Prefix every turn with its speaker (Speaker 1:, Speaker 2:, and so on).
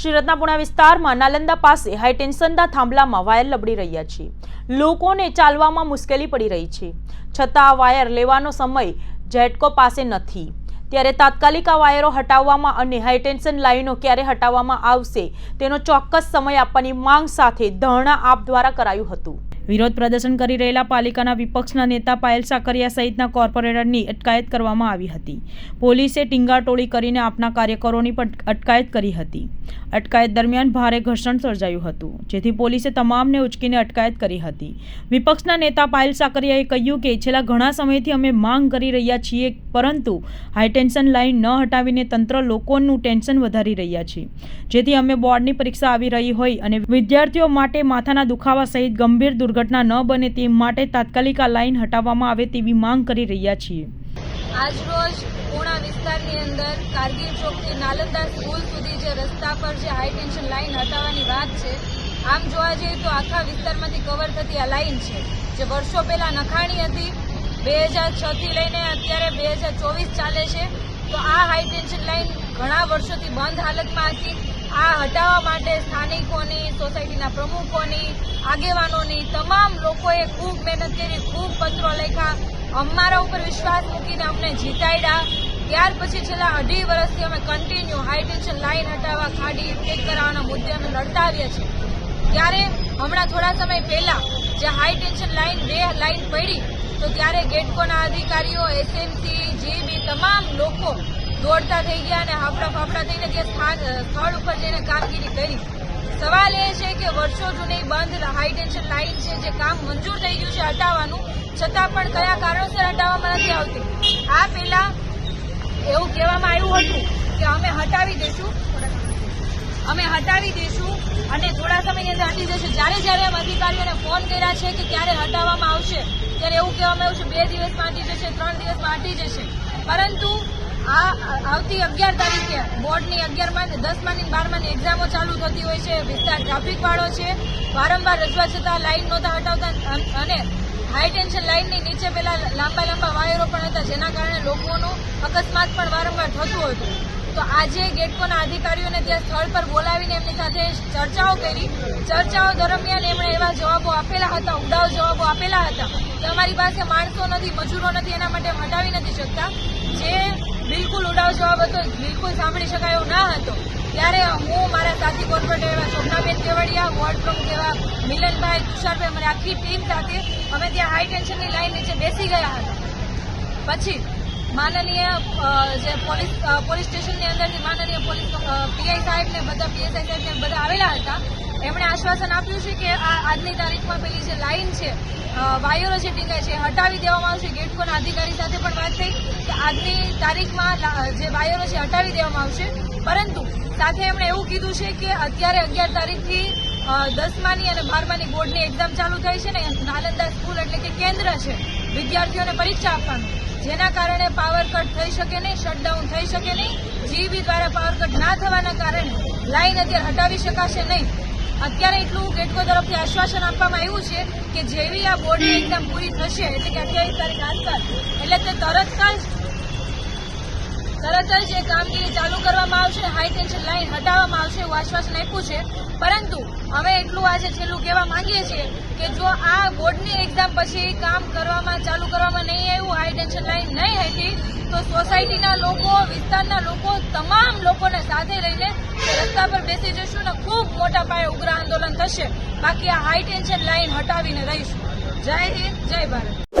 Speaker 1: સુરતના વિસ્તારમાં નાલંદા પાસે હાઈટેન્શનના થાંભલામાં વાયર લબડી રહ્યા છે. લોકોને ચાલવામાં મુશ્કેલી પડી રહી છે. છતાં આ વાયર લેવાનો સમય જેટકો પાસે નથી. ત્યારે તાત્કાલિક આ વાયરો હટાવવામાં અને હાઈટેન્શન લાઈનો ક્યારે હટાવવામાં આવશે તેનો ચોક્કસ સમય આપવાની માંગ સાથે ધરણા આપ દ્વારા કરાયું હતું. વિરોધ પ્રદર્શન કરી રહેલા પાલિકાના વિપક્ષના નેતા પાયલ સાકરિયા સહિતના કોર્પોરેટરની અટકાયત કરવામાં આવી હતી. પોલીસે ટીંગાટોળી કરીને આપના કાર્યકરોની પણ અટકાયત કરી હતી. અટકાયત દરમિયાન ભારે ઘર્ષણ સર્જાયું હતું, જેથી પોલીસે તમામને ઉચકીને અટકાયત કરી હતી. વિપક્ષના નેતા પાયલ સાકરિયાએ કહ્યું કે, છેલ્લા ઘણા સમયથી અમે માંગ કરી રહ્યા છીએ, પરંતુ હાઈટેન્શન લાઈન ન હટાવીને તંત્ર લોકોનું ટેન્શન વધારી રહ્યા છે. જેથી અમે બોર્ડની પરીક્ષા આવી રહી હોય અને વિદ્યાર્થીઓ માટે માથાના દુખાવા સહિત ગંભીર દુર્ઘટના ન બને તે માટે તાત્કાલિક આ લાઇન હટાવવામાં આવે તેવી માંગ કરી રહ્યા છીએ.
Speaker 2: આજરોજ પૂણા વિસ્તારની અંદર કારગિલ ચોકથી નાલંદા સ્કૂલ સુધી જે રસ્તા પર જે હાઈ ટેન્શન લાઇન હટાવવાની વાત છે, આમ જોવા જઈએ તો આખા વિસ્તારમાંથી કવર થતી આ લાઇન છે, જે વર્ષો પહેલા નખાણી હતી, બે હજાર છથી લઈને અત્યારે બે હજાર ચોવીસ ચાલે છે, તો આ હાઈ ટેન્શન લાઇન ઘણા વર્ષોથી બંધ હાલતમાં હતી. આ હટાવવા માટે સ્થાનિકોની, સોસાયટીના પ્રમુખોની, આગેવાનોની, તમામ લોકોએ ખૂબ મહેનત કરી, ખૂબ પત્રો લખ્યા. અમારા ઉપર વિશ્વાસ મૂકીને અમને જીતાડ્યા. ત્યાર પછી છેલ્લા અઢી વર્ષથી અમે કન્ટિન્યુ હાઈ ટેન્શન લાઇન હટાવવા, ખાડી ટેક કરાવવાના મુદ્દે અમે લડતા આવ્યા છીએ. ત્યારે હમણાં થોડા સમય પહેલા જે હાઈ ટેન્શન લાઇન બે લાઈન પડી, તો ત્યારે ગેટકોના અધિકારીઓ એસએમસી જીબી તમામ લોકો દોડતા થઈ ગયા અને હાફડા ફાફડા થઈને જે સ્થાન સ્થળ ઉપર જઈને કામગીરી કરી. સવાલ એ છે કે વર્ષો જૂની બંધ હાઈ ટેન્શન લાઈન છે, જે કામ મંજૂર થઈ ગયું છે હટાવવાનું, છતાં પણ કયા કારણોસર હટાવવામાં નથી આવતી? આ પહેલા એવું કહેવામાં આવ્યું હતું કે અમે હટાવી દઈશું અમે હટાવી દઈશું અને થોડા સમયની અંદર હટી જશે. જ્યારે જ્યારે અમે અધિકારીઓને ફોન કર્યા છે કે ક્યારે હટાવવામાં આવશે, ત્યારે એવું કહેવામાં આવ્યું છે, બે દિવસમાં હટી જશે, ત્રણ દિવસમાં હટી જશે. પરંતુ આ આવતી અગિયાર તારીખે બોર્ડની અગિયારમાં દસમાની બારમાની એક્ઝામો ચાલુ થતી હોય છે. વિસ્તાર ટ્રાફિક વાળો છે. વારંવાર રજવા છતાં લાઇન નહોતા હટાવતા અને હાઈ ટેન્શન લાઈનની નીચે પેલા લાંબા લાંબા વાયરો પણ હતા, જેના કારણે લોકોનું અકસ્માત પણ વારંવાર થતું હતું. તો આજે ગેટકોના અધિકારીઓને ત્યાં સ્થળ પર બોલાવીને એમની સાથે ચર્ચાઓ કરી. ચર્ચાઓ દરમિયાન એમણે એવા જવાબો આપેલા હતા ઉડાવ જવાબો આપેલા હતા. કે અમારી પાસે માણસો નથી, મજૂરો નથી, એના માટે હટાવી નથી શકતા. જે બિલકુલ ઉડાવ જવાબ હતો, બિલકુલ સાંભળી શકાય એવો ના હતો. ત્યારે હું મારા સાથી કોર્પોરેટર એવા શોભનાબેન કેવડિયા, વોર્ડ પ્રમુખ એવા મિલનભાઈ તુષારભાઈ, અમારી આખી ટીમ સાથે અમે ત્યાં હાઈ ટેન્શનની લાઈન નીચે બેસી ગયા હતા. પછી માનનીય જે પોલીસ પોલીસ સ્ટેશનની અંદરથી માનનીય પોલીસ પીઆઈ સાહેબને બધા પીએસઆઈ સાહેબ ને બધા આવેલા હતા. એમણે આશ્વાસન આપ્યું છે કે આ આજની તારીખમાં પેલી જે લાઈન છે વાયરો જે ટીંગાય છે, હટાવી દેવામાં આવશે. ગેટકોના અધિકારી સાથે પણ વાત થઈ કે આજની તારીખમાં જે વાયરો છે હટાવી દેવામાં આવશે. પરંતુ સાથે એમણે એવું કીધું છે કે અત્યારે અગિયાર તારીખથી દસમાની અને બારમાની બોર્ડની એક્ઝામ ચાલુ થઈ છે ને નાલંદા સ્કૂલ એટલે કે કેન્દ્ર છે, વિદ્યાર્થીઓને પરીક્ષા આપવાનું. જેના કારણે પાવર કટ થઈ શકે નહીં શટડાઉન થઈ શકે નહીં. જીબી દ્વારા પાવર કટ ના થવાના કારણે લાઈન અત્યારે હટાવી શકાશે નહીં. અત્યારે એટલું ગેટકો તરફથી આશ્વાસન આપવામાં આવ્યું છે કે જેવી આ બોર્ડની એક્ઝામ પૂરી થશે એટલે કે અઠ્યાવીસ તારીખ આસપાસ એટલે તે તરત જ તરત જ એ કામગીરી ચાલુ કરવામાં આવશે હાઈ ટેન્શન લાઇન હટાવવામાં આવશે એવું આશ્વાસન આપ્યું છે. પરંતુ અમે એટલું આજે છેલ્લું કહેવા માંગીએ છીએ કે જો આ બોર્ડની એક્ઝામ પછી કામ કરવામાં, ચાલુ કરવામાં નહીં આવ્યું હાઈ ટેન્શન લાઇન નહીં હતી તો સોસાયટીના લોકો, વિસ્તારના લોકો, તમામ લોકોને સાથે તે રસ્તા પર બેસી જશું ને ખૂબ મોટા પાયે ઉગ્ર આંદોલન થશે. બાકી આ હાઈ ટેન્શન લાઇન હટાવીને રહીશું. જય હિન્દ, જય ભારત.